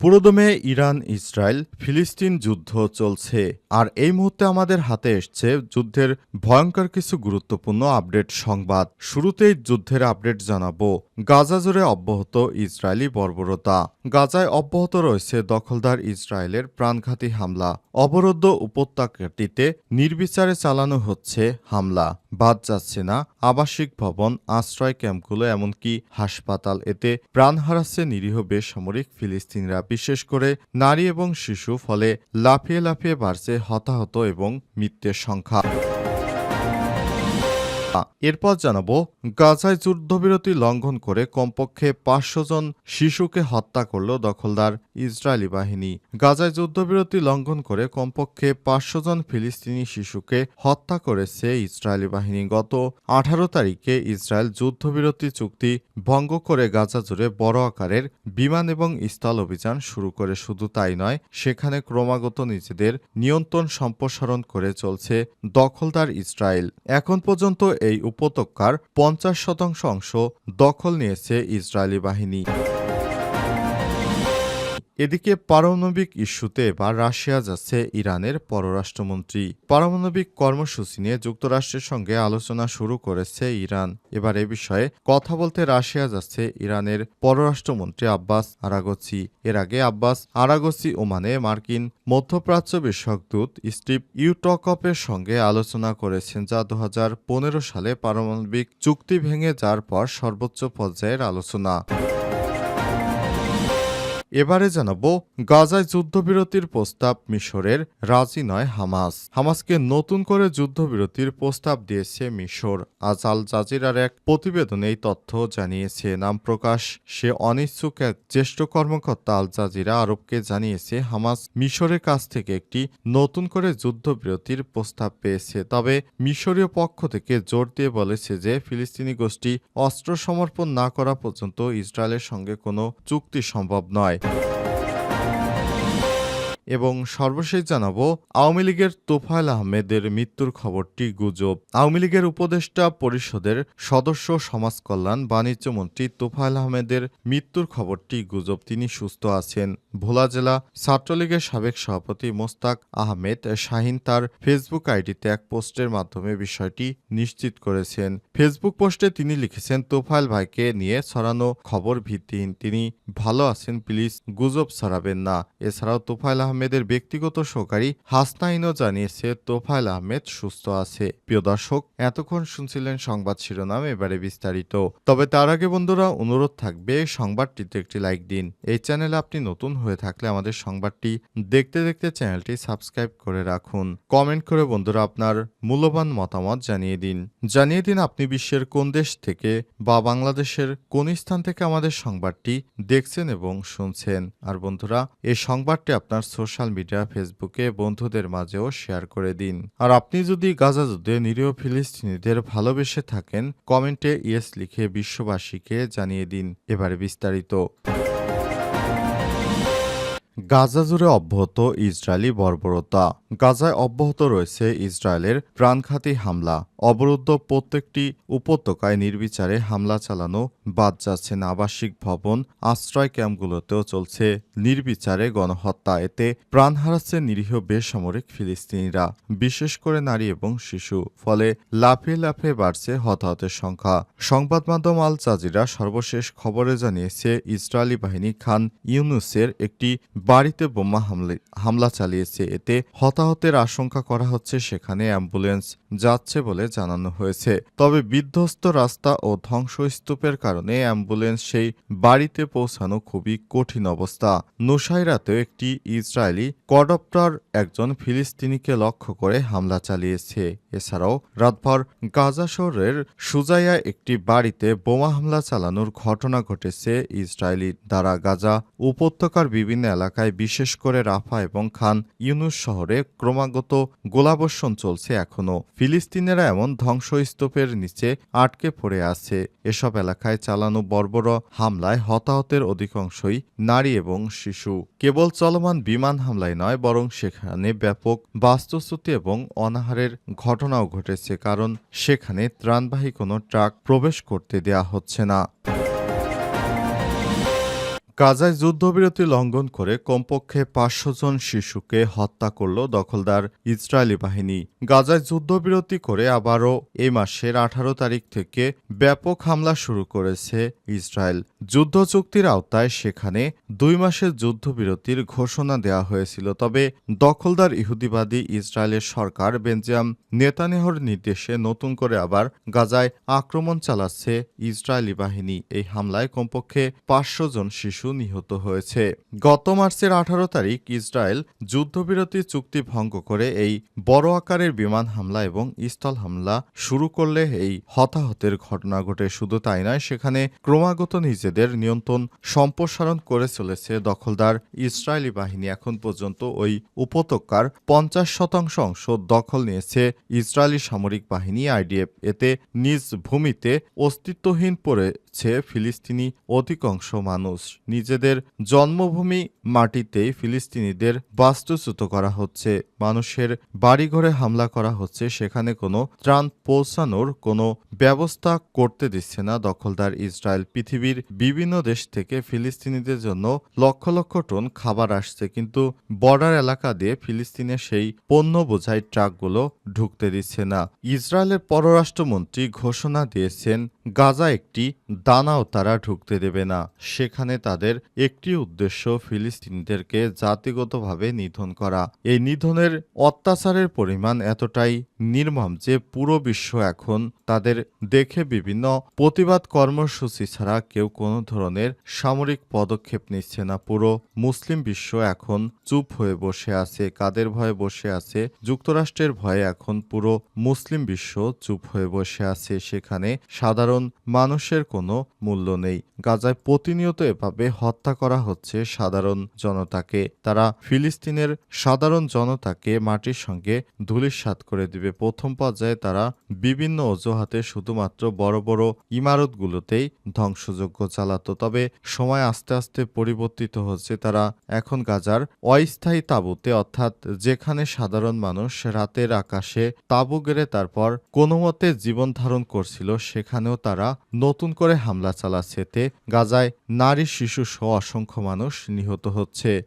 পুরোদমে Iran, Israel, ফিলিস্তিন যুদ্ধ চলছে। আর এই মুহূর্তে আমাদের হাতে এসছে যুদ্ধের ভয়ঙ্কর কিছু গুরুত্বপূর্ণ আপডেট সংবাদ। শুরুতেই যুদ্ধের আপডেট জানাব। গাজা জুড়ে অব্যাহত ইসরায়েলি বর্বরতা। গাজায় অব্যাহত রয়েছে দখলদার ইসরায়েলের প্রাণঘাতী হামলা। অবরুদ্ধ উপত্যকাটিতে নির্বিচারে চালানো হচ্ছে হামলা। বাদ যাচ্ছে না আবাসিক ভবন, আশ্রয় ক্যাম্পগুলো, এমনকি হাসপাতাল। এতে প্রাণ হারাচ্ছে নিরীহ বেসামরিক ফিলিস্তিনিরা। বিশেষ করে নারী এবং শিশু ফলে লাফিয়ে লাফিয়ে বাড়ছে হতাহত এবং মৃত্যুর সংখ্যা। এরপর জানাব, গাজায় যুদ্ধবিরতি লঙ্ঘন করে কমপক্ষে পাঁচশো জন শিশুকে হত্যা করল দখলদার ইসরায়েলি বাহিনী। গাজায় যুদ্ধবিরতি লঙ্ঘন করে কমপক্ষে পাঁচশো জন ফিলিস্তিনি শিশুকে হত্যা করেছে ইসরায়েলি বাহিনী। গত আঠারো তারিখে ইসরায়েল যুদ্ধবিরতি চুক্তি ভঙ্গ করে গাজা জুড়ে বড় আকারের বিমান এবং স্থল অভিযান শুরু করে। শুধু তাই নয়, সেখানে ক্রমাগত নিজেদের নিয়ন্ত্রণ সম্প্রসারণ করে চলছে দখলদার ইসরায়েল। এখন পর্যন্ত এই উপত্যকার পঞ্চাশ শতাংশ অংশ দখল নিয়েছে ইসরায়েলি বাহিনী। এদিকে পারমাণবিক ইস্যুতে এবার রাশিয়া যাচ্ছে ইরানের পররাষ্ট্রমন্ত্রী। পারমাণবিক কর্মসূচি নিয়ে যুক্তরাষ্ট্রের সঙ্গে আলোচনা শুরু করেছে ইরান। এবার এ বিষয়ে কথা বলতে রাশিয়া যাচ্ছে ইরানের পররাষ্ট্রমন্ত্রী আব্বাস আরাগচি। এর আগে আব্বাস আরাগচি ওমানে মার্কিন মধ্যপ্রাচ্য বিষয়ক দূত স্টিভ ইউটকপের সঙ্গে আলোচনা করেছেন যা দু হাজার পনেরো সালে পারমাণবিক চুক্তি ভেঙে যাওয়ার পর সর্বোচ্চ পর্যায়ের আলোচনা। এবারে জানাব গাজায় যুদ্ধবিরতির প্রস্তাব মিশরের রাজি নয় হামাস। হামাসকে নতুন করে যুদ্ধবিরতির প্রস্তাব দিয়েছে মিশর। আজ আল জাজিরার এক প্রতিবেদনে এই তথ্য জানিয়েছে। নাম প্রকাশ, সে অনিচ্ছুক এক জ্যেষ্ঠ কর্মকর্তা আল জাজিরা আরবকে জানিয়েছে, হামাস মিশরের কাছ থেকে একটি নতুন করে যুদ্ধবিরতির প্রস্তাব পেয়েছে। তবে মিশরীয় পক্ষ থেকে জোর দিয়ে বলেছে যে, ফিলিস্তিনি গোষ্ঠী অস্ত্র সমর্পণ না করা পর্যন্ত ইসরায়েলের সঙ্গে কোনো চুক্তি সম্ভব নয়। bye. এবং সর্বশেষ জানাব, আওয়ামী লীগের তোফায়েল আহমেদের মৃত্যুর খবরটি গুজব। আওয়ামী লীগের উপদেষ্টা পরিষদের সদস্য, সমাজ কল্যাণ, বাণিজ্য মন্ত্রী তোফায়েল আহমেদের মৃত্যুর খবরটি গুজব। তিনি সুস্থ আছেন। ভোলা জেলা ছাত্রলীগের সাবেক সভাপতি মোস্তাক আহমেদ শাহিন তার ফেসবুক আইডিতে এক পোস্টের মাধ্যমে বিষয়টি নিশ্চিত করেছেন। ফেসবুক পোস্টে তিনি লিখেছেন, তোফায়েল ভাইকে নিয়ে ছড়ানো খবর ভিত্তিহীন। তিনি ভালো আছেন, প্লিজ গুজব ছড়াবেন না। এছাড়াও তোফায়েল আহমেদের ব্যক্তিগত সহকারী হাসনাইনও জানিয়েছে, তোফায়েল আহমেদ সুস্থ আছে। প্রিয় দর্শক, এতক্ষণ শুনছিলেন সংবাদ শিরোনাম, এবারে বিস্তারিত। তবে তার আগে বন্ধুরা, অনুরোধ থাকবে, সংবাদটিতে একটি লাইক দিন। এই চ্যানেলে আপনি নতুন হয়ে থাকলে আমাদের সংবাদটি দেখতে দেখতে চ্যানেলটি সাবস্ক্রাইব করে রাখুন। কমেন্ট করে বন্ধুরা আপনার মূল্যবান মতামত জানিয়ে দিন। জানিয়ে দিন আপনি বিশ্বের কোন দেশ থেকে বা বাংলাদেশের কোন স্থান থেকে আমাদের সংবাদটি দেখছেন এবং শুনছেন। আর বন্ধুরা, এই সংবাদটি আপনার সোশ্যাল মিডিয়া, ফেসবুকে বন্ধুদের মাঝেও শেয়ার করে দিন। আর আপনি যদি গাজা যুদ্ধে নিরীহ ফিলিস্তিনিদের ভালোবেসে থাকেন, কমেন্টে ইয়েস লিখে বিশ্ববাসীকে জানিয়ে দিন। এবারে বিস্তারিত। গাজা জুড়ে অব্যাহত ইসরায়েলি বর্বরতা। গাজায় অব্যাহত রয়েছে ইসরায়েলের প্রাণঘাতী হামলা। অবরুদ্ধ প্রত্যেকটি উপত্যকায় নির্বিচারে হামলা চালানো বাদ যাচ্ছে না। আবাসিক ভবন, আশ্রয় ক্যাম্পগুলোতেও চলছে নির্বিচারে গণহত্যা। এতে প্রাণ হারাচ্ছে নিরীহ বেসামরিক ফিলিস্তিনিরা, বিশেষ করে নারী এবং শিশু। ফলে লাফে লাফে বাড়ছে হতাহতের সংখ্যা। সংবাদ মাধ্যম আল চাজিরা সর্বশেষ খবরে জানিয়েছে, ইসরায়েলি বাহিনী খান ইউনুসের একটি বাড়িতে বোমা হামলা চালিয়েছে। এতে হতাহতের আশঙ্কা করা হচ্ছে, সেখানে অ্যাম্বুলেন্স যাচ্ছে বলে জানানো হয়েছে। তবে বিধ্বস্ত রাস্তা ও ধ্বংসস্তূপের কারণে অ্যাম্বুলেন্স সেই বাড়িতে পৌঁছানো খুবই কঠিন অবস্থা। নুসাইরাতেও একটি ইসরায়েলি কডপ্টার একজন ফিলিস্তিনিকে লক্ষ্য করে হামলা চালিয়েছে। এছাড়াও রাতভর গাজা শহরের সুজাইয়া একটি বাড়িতে বোমা হামলা চালানোর ঘটনা ঘটেছে। ইসরায়েলি দ্বারা গাজা উপত্যকার বিভিন্ন এলাকায়, বিশেষ করে রাফা এবং খান ইউনুস শহরে ক্রমাগত গোলাবর্ষণ চলছে এখনও ফিলিস্তিনিরা এমন ধ্বংসস্তূপের নিচে আটকে পড়ে আছে। এসব এলাকায় চালানো বর্বর হামলায় হতাহতের অধিকাংশই নারী এবং শিশু। কেবল চলমান বিমান হামলায় নয়, বরং সেখানে ব্যাপক বাস্তুচ্যুতি এবং অনাহারের ঘটনাও ঘটেছে, কারণ সেখানে ত্রাণবাহী কোনো ট্রাক প্রবেশ করতে দেয়া হচ্ছে না। গাজায় যুদ্ধবিরতি লঙ্ঘন করে কমপক্ষে পাঁচশো জন শিশুকে হত্যা করল দখলদার ইসরায়েলি বাহিনী। গাজায় যুদ্ধবিরতি করে আবারও এ মাসের আঠারো তারিখ থেকে ব্যাপক হামলা শুরু করেছে ইসরায়েল। যুদ্ধ চুক্তির আওতায় সেখানে দুই মাসের যুদ্ধবিরতির ঘোষণা দেওয়া হয়েছিল। তবে দখলদার ইহুদিবাদী ইসরায়েলের সরকার বেঞ্জাম নেতানেহর নির্দেশে নতুন করে আবার গাজায় আক্রমণ চালাচ্ছে ইসরায়েলি বাহিনী। এই হামলায় কমপক্ষে পাঁচশো জন শিশু নিহত হয়েছে। গত মার্চের আঠারো তারিখ ইসরায়েল যুদ্ধবিরতি চুক্তি ভঙ্গ করে এই বড় আকারের বিমান হামলা এবং স্থল হামলা শুরু করলে এই হতাহতের ঘটনা ঘটে। শুধু তাই নয়, সেখানে ক্রমাগত নিজেদের নিয়ন্ত্রণ সম্প্রসারণ করে চলেছে দখলদার ইসরায়েলি বাহিনী। এখন পর্যন্ত ওই উপত্যকার পঞ্চাশ শতাংশ অংশ দখল নিয়েছে ইসরায়েলি সামরিক বাহিনী আইডিএফ। এতে নিজ ভূমিতে অস্তিত্বহীন পড়েছে ফিলিস্তিনি অধিকাংশ মানুষ। নিজেদের জন্মভূমি মাটিতেই ফিলিস্তিনিদের বাস্তুচ্যুত করা হচ্ছে। মানুষের বাড়িঘরে হামলা করা হচ্ছে। সেখানে কোনো ত্রাণ পৌঁছানোর কোনো ব্যবস্থা করতে দিচ্ছে না দখলদার ইসরায়েল। পৃথিবীর বিভিন্ন দেশ থেকে ফিলিস্তিনিদের জন্য লক্ষ লক্ষ টন খাবার আসছে, কিন্তু বর্ডার এলাকা দিয়ে ফিলিস্তিনের সেই পণ্য বোঝাই ট্রাকগুলো ঢুকতে দিচ্ছে না। ইসরায়েলের পররাষ্ট্রমন্ত্রী ঘোষণা দিয়েছেন, গাজা একটি দানাও তারা ঢুকতে দেবে না। সেখানে তাদের একটি উদ্দেশ্য ফিলিস্তিনিদেরকে জাতিগতভাবে নিধন করা। এই নিধনের অত্যাচারের পরিমাণ এতটাই নির্মম যে পুরো বিশ্ব এখন তাদের দেখে বিভিন্ন প্রতিবাদ কর্মসূচি ছাড়া কেউ কোনো ধরনের সামরিক পদক্ষেপ নিচ্ছে না। পুরো মুসলিম বিশ্ব এখন চুপ হয়ে বসে আছে, কাদের ভয়ে বসে আছে, যুক্তরাষ্ট্রের ভয়ে এখন পুরো মুসলিম বিশ্ব চুপ হয়ে বসে আছে। সেখানে সাধারণ মানুষের কোনো মূল্য নেই। গাজায় প্রতিনিয়ত এভাবে হত্যা করা হচ্ছে সাধারণ জনতাকে। তারা ফিলিস্তিনের সাধারণ জনতাকে মাটির সঙ্গে ধূলিসাৎ করে দিবে। প্রথম পর্যায়ে তারা বিভিন্ন অজুহাতে শুধুমাত্র বড় বড় ইমারতগুলোতেই ধ্বংসযজ্ঞ চালাতো। তবে সময় আস্তে আস্তে পরিবর্তিত হচ্ছে তারা এখন গাজার অস্থায়ী তাঁবুতে, অর্থাৎ যেখানে সাধারণ মানুষ রাতের আকাশে তাঁবু গেড়ে তারপর কোনো মতে জীবন ধারণ করছিল, সেখানেও তারা নতুন করে হামলা চালাচ্ছে। গাজায় নারী, শিশু সহ অসংখ্য মানুষ নিহত হচ্ছে।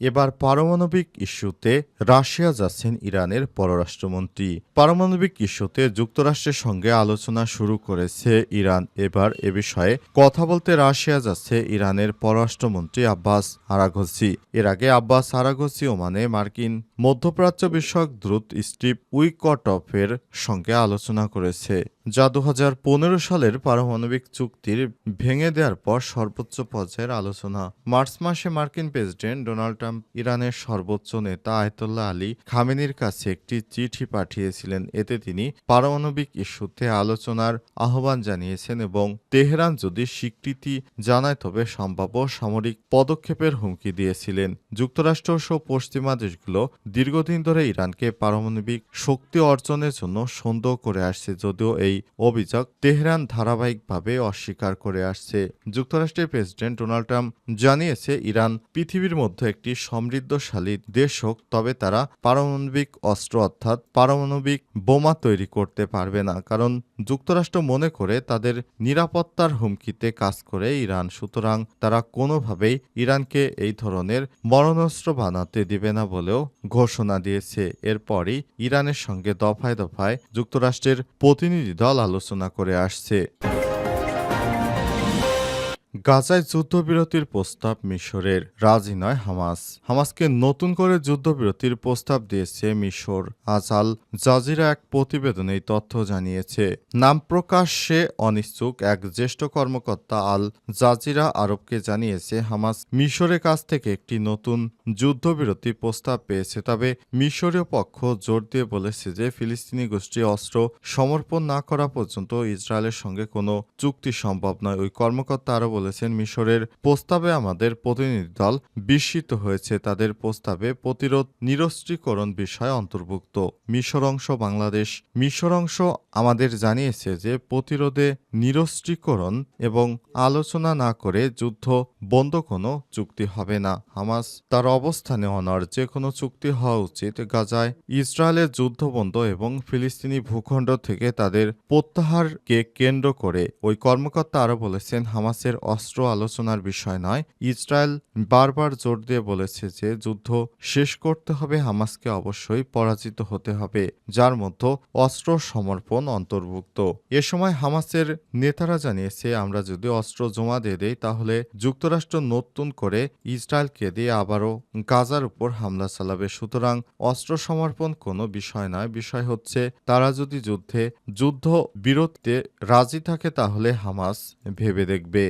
এবার পারমাণবিক ইস্যুতে রাশিয়া যাচ্ছেন ইরানের পররাষ্ট্রমন্ত্রী। পারমাণবিক ইস্যুতে যুক্তরাষ্ট্রের সঙ্গে আলোচনা শুরু করেছে ইরান। এবার এ বিষয়ে কথা বলতে রাশিয়া যাচ্ছে ইরানের পররাষ্ট্রমন্ত্রী আব্বাস আরাঘসি এর আগে আব্বাস আরাঘসি ওমানে মার্কিন মধ্যপ্রাচ্য বিষয়ক দ্রুত স্টিভ উইকটফের সঙ্গে আলোচনা করেছে। যা দু হাজার পনেরো সালের পারমাণবিক চুক্তির ভেঙে দেওয়ার পর সর্বোচ্চ পর্যায়ের আলোচনা। মার্চ মাসে মার্কিন প্রেসিডেন্ট ডোনাল্ড ট্রাম্প ইরানের সর্বোচ্চ নেতা আয়তুল্লাহ আলী খামেনির কাছে একটি চিঠি পাঠিয়েছিলেন। এতে তিনি পারমাণবিক ইস্যুতে আলোচনার আহ্বান জানিয়েছেন এবং তেহরান যদি স্বীকৃতি জানায় তবে সম্ভাব্য সামরিক পদক্ষেপের হুমকি দিয়েছিলেন। যুক্তরাষ্ট্র সহ পশ্চিমা দেশগুলো দীর্ঘদিন ধরে ইরানকে পারমাণবিক শক্তি অর্জনের জন্য সন্দেহ করে আসছে, যদিও এই অভিযোগ তেহরান ধারাবাহিকভাবে অস্বীকার করে আসছে। যুক্তরাষ্ট্রের প্রেসিডেন্ট ডোনাল্ড ট্রাম্প জানিয়েছে, ইরান পৃথিবীর মধ্যে একটি সমৃদ্ধশালী দেশ হোক, তবে তারা পারমাণবিক অস্ত্র অর্থাৎ পারমাণবিক বোমা তৈরি করতে পারবে না। কারণ যুক্তরাষ্ট্র মনে করে তাদের নিরাপত্তার হুমকিতে কাজ করে ইরান। সুতরাং তারা কোনোভাবেই ইরানকে এই ধরনের মরণাস্ত্র বানাতে দিবে না বলেও ঘোষণা দিয়েছে। এরপরই ইরানের সঙ্গে দফায় দফায় যুক্তরাষ্ট্রের প্রতিনিধি দল আলোচনা করে আসছে। গাজায় যুদ্ধবিরতির প্রস্তাব মিশরের রাজি নয় হামাস। হামাসকে নতুন করে যুদ্ধবিরতির প্রস্তাব দিয়েছে মিশর। আজাল জাজিরা এক প্রতিবেদনে তথ্য জানিয়েছে। নাম প্রকাশ্যে অনিচ্ছুক এক জ্যেষ্ঠ কর্মকর্তা আল জাজিরা আরবকে জানিয়েছে, হামাস মিশরের কাছ থেকে একটি নতুন যুদ্ধবিরতি প্রস্তাব পেয়েছে, তবে মিশরীয় পক্ষ জোর দিয়ে বলেছে যে ফিলিস্তিনি গোষ্ঠী অস্ত্র সমর্পণ না করা পর্যন্ত ইসরায়েলের সঙ্গে কোনো চুক্তি সম্ভব নয়। ওই কর্মকর্তা আরও বলেছে বলেছেন, মিশরের প্রস্তাবে আমাদের প্রতিনিধি দল বিস্মিত হয়েছে। তাদের প্রস্তাবে প্রতিরোধ নিরস্ত্রীকরণ বিষয় অন্তর্ভুক্ত। মিশর অংশ বাংলাদেশ। মিশর অংশ আমাদের জানিয়েছে যে, প্রতিরোধে নিরস্ত্রীকরণ এবং আলোচনা না করে যুদ্ধ বন্ধ কোনো চুক্তি হবে না। হামাস তার অবস্থানে অনার যে কোনো চুক্তি হওয়া উচিত। গাজায় ইসরায়েলের যুদ্ধবন্ধ এবং ফিলিস্তিনি ভূখণ্ড থেকে তাদের প্রত্যাহারকে কেন্দ্র করে। ওই কর্মকর্তা আরও বলেছেন, হামাসের অস্ত্র আলোচনার বিষয় নয়। ইসরায়েল বারবার জোর দিয়ে বলেছে যে যুদ্ধ শেষ করতে হবে, হামাসকে অবশ্যই পরাজিত হতে হবে, যার মধ্যে অস্ত্র সমর্পণ অন্তর্ভুক্ত। এ সময় হামাসের নেতারা জানিয়েছে, আমরা যদি অস্ত্র জমা দিয়ে দেই, তাহলে যুক্তরাষ্ট্র নতুন করে ইসরায়েলকে দিয়ে আবারও গাজার উপর হামলা চালাবে। সুতরাং অস্ত্র সমর্পণ কোনো বিষয় নয়। বিষয় হচ্ছে, তারা যদি যুদ্ধে, যুদ্ধ বিরতিতে রাজি থাকে, তাহলে হামাস ভেবে দেখবে।